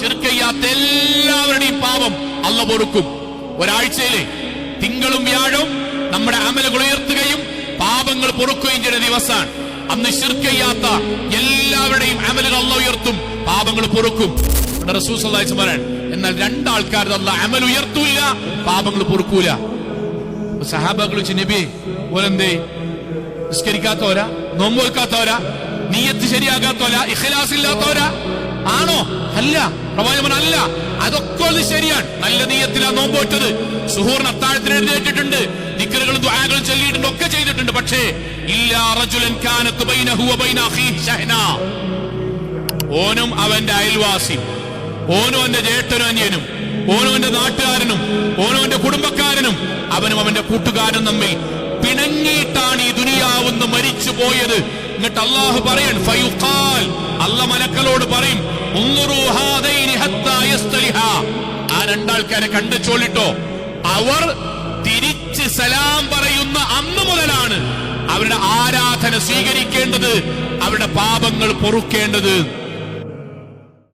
ശിർക്കയ്യാത്ത എല്ലാവരുടെയും പാപം അല്ല പൊറുക്കും. ഒരാഴ്ചയിലെ തിങ്കളും വ്യാഴവും നമ്മുടെ അമലുകൾ ഉയർത്തുകയും പാപങ്ങൾ പൊറുക്കുകയും ചെയ്യുന്ന ദിവസമാണ്. അന്ന് ശിർക്കയ്യാത്ത എല്ലാവരുടെയും അമലുകൾ അല്ല ഉയർത്തും പാപങ്ങൾ പൊറുക്കും. പറയാൻ എന്നാൽ രണ്ടാൾക്കാർ തന്ന അമൽ ഉയർത്തൂല പാപങ്ങൾ പൊറുക്കൂല. സഹാബാക്കൾ നബി ഓലെന്തേ നിസ്കരിക്കാത്തവരാ? നോമ്പ് വെക്കാത്തവരാ? നീയത്ത് ശരിയാകാത്തവരാ ഇഖലാസ് ഇല്ലാത്തവരാ ആണോ? അല്ല പ്രവാചകൻ അല്ല അതൊക്കെ ഒന്ന് ശരിയാണ്. നല്ല നീയത്തിലാ നോമ്പ് വെച്ചത് സുഹൂറിന് അത്താഴത്തിന് എഴുന്നേറ്റിട്ടുണ്ട്. നിക്കലുകളും ദ്വാരകളും ചൊല്ലിയിട്ടുണ്ട് ഒക്കെ ചെയ്തിട്ടുണ്ട്. പക്ഷേ ഓനും അവന്റെ അയൽവാസി. ഓനും അവന്റെ ജേഷ്ഠനും അന്യനും ഓനും അവന്റെ നാട്ടുകാരനും. ഓനും അവന്റെ കുടുംബക്കാരനും. അവനും അവന്റെ കൂട്ടുകാരനും തമ്മിൽ പിണങ്ങിയിട്ടാണ് ഈ ദുനിയാവുന്ന് മരിച്ചു പോയത് എന്നിട്ട് അള്ളാഹു പറയൻ അല്ല മലക്കളോട് പറയും. ആ രണ്ടാൾക്കാരെ കണ്ടു ചോളിട്ടോ അവർ തിരിച്ച് സലാം പറയുന്ന അന്ന് മുതലാണ് അവരുടെ ആരാധന സ്വീകരിക്കേണ്ടത് അവരുടെ പാപങ്ങൾ പൊറുക്കേണ്ടത്